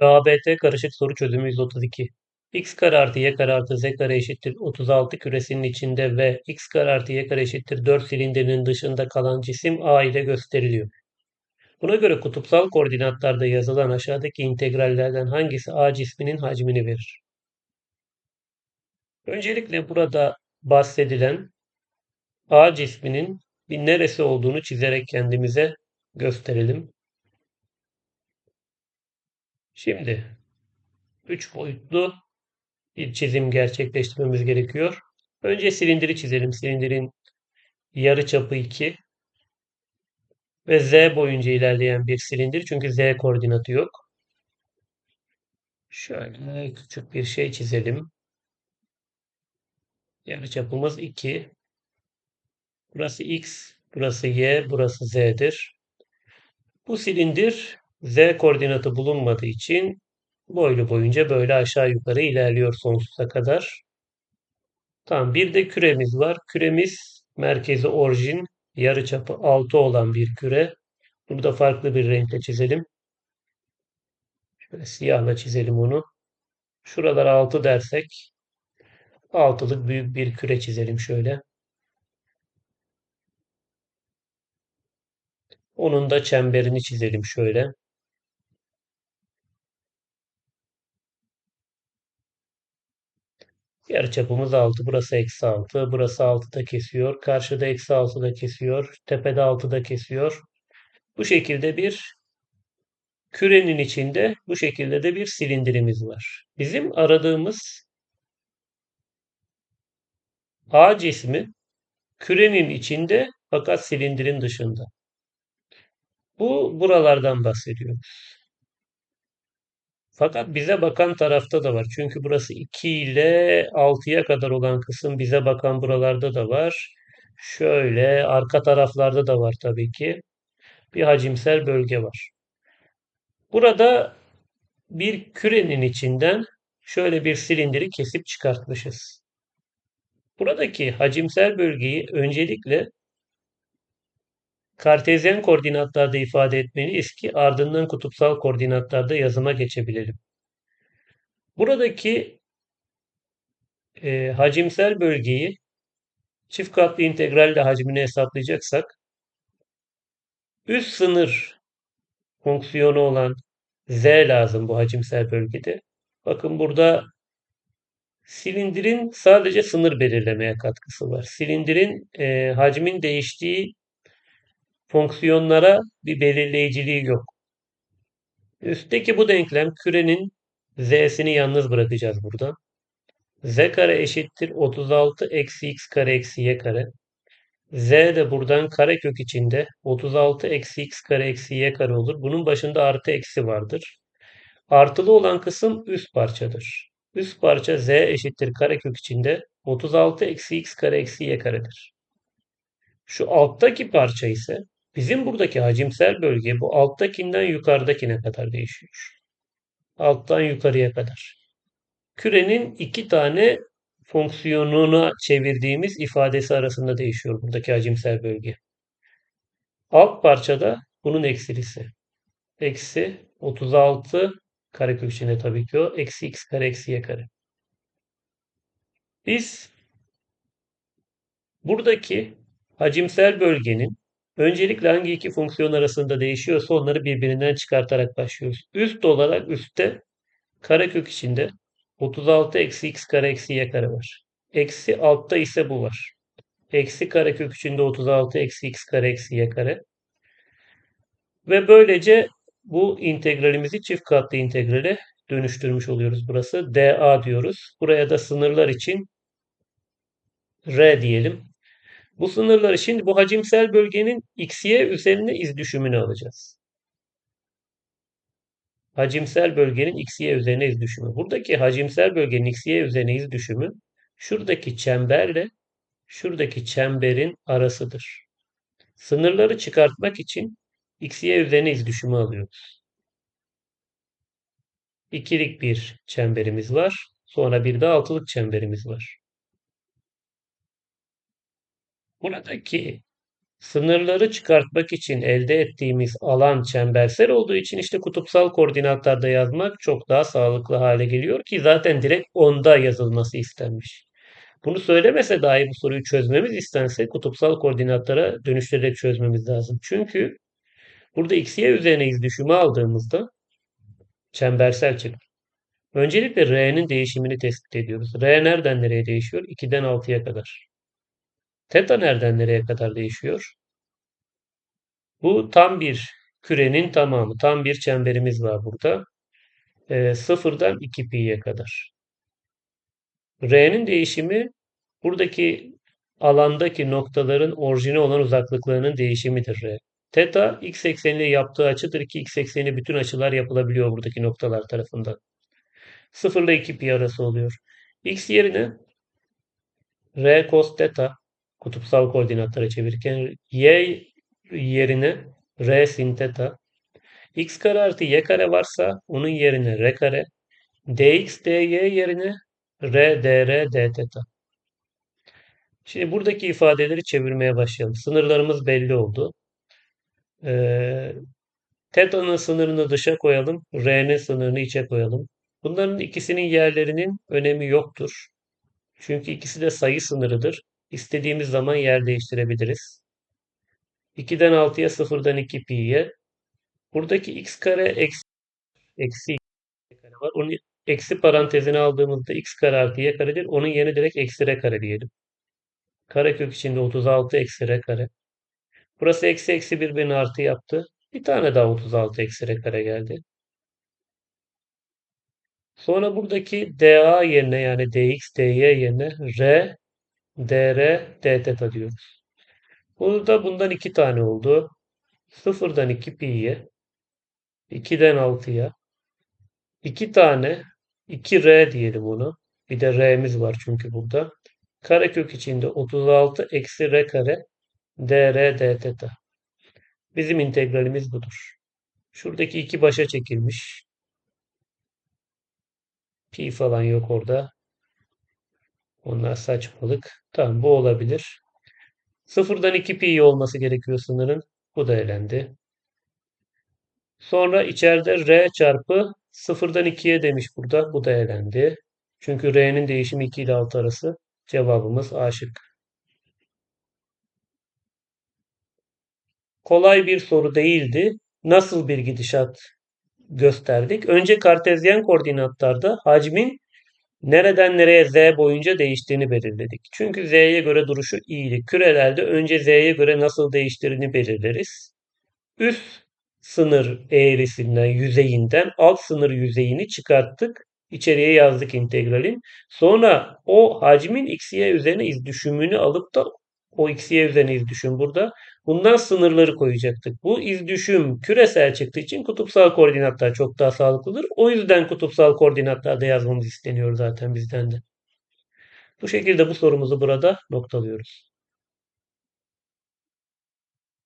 ABT karışık soru çözümü 132. x kare artı y kare artı z kare eşittir 36 küresinin içinde ve x kare artı y kare eşittir 4 silindirinin dışında kalan cisim A ile gösteriliyor. Buna göre kutupsal koordinatlarda yazılan aşağıdaki integrallerden hangisi A cisminin hacmini verir? Öncelikle burada bahsedilen A cisminin bir neresi olduğunu çizerek kendimize gösterelim. Şimdi 3 boyutlu bir çizim gerçekleştirmemiz gerekiyor. Önce silindiri çizelim. Silindirin yarı çapı 2 ve z boyunca ilerleyen bir silindir. Çünkü z koordinatı yok. Şöyle küçük bir şey çizelim. Yarı çapımız 2. Burası x, burası y, burası z'dir. Bu silindir z koordinatı bulunmadığı için boylu boyunca böyle aşağı yukarı ilerliyor sonsuza kadar. Tamam bir de küremiz var. Küremiz merkezi orijin yarıçapı 6 olan bir küre. Burada farklı bir renkle çizelim. Şöyle siyahla çizelim onu. Şuralar 6 dersek altılık büyük bir küre çizelim şöyle. Onun da çemberini çizelim şöyle. Yarıçapımız 6. Burası eksi 6. Burası 6'da kesiyor. Karşıda eksi 6'da kesiyor. Tepede 6'da kesiyor. Bu şekilde bir kürenin içinde bu şekilde de bir silindirimiz var. Bizim aradığımız A cismi kürenin içinde fakat silindirin dışında. Bu buralardan bahsediyoruz. Fakat bize bakan tarafta da var. Çünkü burası 2 ile 6'ya kadar olan kısım bize bakan buralarda da var. Şöyle arka taraflarda da var tabii ki. Bir hacimsel bölge var. Burada bir kürenin içinden şöyle bir silindiri kesip çıkartmışız. Buradaki hacimsel bölgeyi öncelikle Kartezyen koordinatlarda ifade etmeliyiz ki ardından kutupsal koordinatlarda yazıma geçebilelim. Buradaki e, hacimsel bölgeyi çift katlı integralle hacmini hesaplayacaksak üst sınır fonksiyonu olan z lazım bu hacimsel bölgede. Bakın burada silindirin sadece sınır belirlemeye katkısı var. Silindirin e, hacmin değiştiği fonksiyonlara bir belirleyiciliği yok. Üstteki bu denklem kürenin z'sini yalnız bırakacağız buradan. z kare eşittir 36 eksi x kare eksi y kare. z de buradan karekök içinde 36 eksi x kare eksi y kare olur. Bunun başında artı eksi vardır. Artılı olan kısım üst parçadır. Üst parça z eşittir karekök içinde 36 eksi x kare eksi y karedir. Şu alttaki parça ise Bizim buradaki hacimsel bölge bu alttakinden yukarıdakine kadar değişiyor. Alttan yukarıya kadar. Kürenin iki tane fonksiyonuna çevirdiğimiz ifadesi arasında değişiyor buradaki hacimsel bölge. Alt parçada bunun eksilisi. Eksi 36 karekök içinde tabii ki o. Eksi x kare eksi y kare. Biz buradaki hacimsel bölgenin Öncelikle hangi iki fonksiyon arasında değişiyorsa onları birbirinden çıkartarak başlıyoruz. Üst olarak üstte karekök içinde 36 eksi x kare eksi y kare var. Eksi altta ise bu var. Eksi karekök içinde 36 eksi x kare eksi y kare. Ve böylece bu integralimizi çift katlı integrale dönüştürmüş oluyoruz burası. dA diyoruz. Buraya da sınırlar için R diyelim. Bu sınırları şimdi bu hacimsel bölgenin x'ye üzerine iz düşümünü alacağız. Hacimsel bölgenin x'ye üzerine iz düşümü. Buradaki hacimsel bölgenin x'ye üzerine iz düşümü şuradaki çemberle şuradaki çemberin arasıdır. Sınırları çıkartmak için x'ye üzerine iz düşümü alıyoruz. İkilik bir çemberimiz var. Sonra bir de altılık çemberimiz var. Buradaki Sınırları çıkartmak için elde ettiğimiz alan çembersel olduğu için işte kutupsal koordinatlarda yazmak çok daha sağlıklı hale geliyor ki zaten direkt onda yazılması istenmiş. Bunu söylemese dahi bu soruyu çözmemiz istense kutupsal koordinatlara dönüştürerek çözmemiz lazım. Çünkü burada x'ye üzerine iz düşümü aldığımızda çembersel çıktı. Öncelikle R'nin değişimini tespit ediyoruz. R nereden nereye değişiyor? 2'den 6'ya kadar. Teta nereden nereye kadar değişiyor? Bu tam bir kürenin tamamı. Tam bir çemberimiz var burada. E, sıfırdan 2 pi'ye kadar. R'nin değişimi buradaki alandaki noktaların orijine olan uzaklıklarının değişimidir R. Teta x ekseniyle yaptığı açıdır ki x ekseni bütün açılar yapılabiliyor buradaki noktalar tarafından. 0 ile 2 pi arası oluyor. x yerine r cos teta kutupsal koordinatlara çevirirken y yerine r sin teta x kare artı y kare varsa onun yerine r kare dx dy yerine r dr d teta. Şimdi buradaki ifadeleri çevirmeye başlayalım. Sınırlarımız belli oldu. Ee, teta'nın sınırını dışa koyalım. R'nin sınırını içe koyalım. Bunların ikisinin yerlerinin önemi yoktur. Çünkü ikisi de sayı sınırıdır. İstediğimiz zaman yer değiştirebiliriz. 2'den 6'ya 0'dan 2 pi'ye. Buradaki x kare eksi, eksi kare var. Onun eksi parantezini aldığımızda x kare artı y karedir. Onun yerine direkt eksi r kare diyelim. Karekök içinde 36 eksi r kare. Burası eksi eksi birbirini artı yaptı. Bir tane daha 36 eksi r kare geldi. Sonra buradaki dA yerine yani dx, dy yerine r, dr, d diyoruz. Burada bundan iki tane oldu. 0'dan 2 pi'ye 2'den 6'ya 2 tane 2r diyelim onu. Bir de r'miz var çünkü burada. Karekök içinde 36 eksi r kare dr d. Bizim integralimiz budur. Şuradaki iki başa çekilmiş. Pi falan yok orada. Onlar saçmalık. Tamam bu olabilir. Sıfırdan 2 pi olması gerekiyor sınırın. Bu da elendi. Sonra içeride r çarpı sıfırdan 2'ye demiş burada. Bu da elendi. Çünkü r'nin değişimi 2 ile 6 arası. Cevabımız A şıkkı. Kolay bir soru değildi. Nasıl bir gidişat gösterdik? Önce kartezyen koordinatlarda hacmin nereden nereye z boyunca değiştiğini belirledik. Çünkü z'ye göre duruşu iyiydi. Kürelerde önce z'ye göre nasıl değiştiğini belirleriz. Üst sınır eğrisinden, yüzeyinden alt sınır yüzeyini çıkarttık. İçeriye yazdık integralin. Sonra o hacmin x'ye üzerine iz düşümünü alıp da o x'ye üzerine iz düşüm burada. Bundan sınırları koyacaktık. Bu iz düşüm küresel çıktığı için kutupsal koordinatlar çok daha sağlıklıdır. O yüzden kutupsal koordinatlarda yazmamız isteniyor zaten bizden de. Bu şekilde bu sorumuzu burada noktalıyoruz.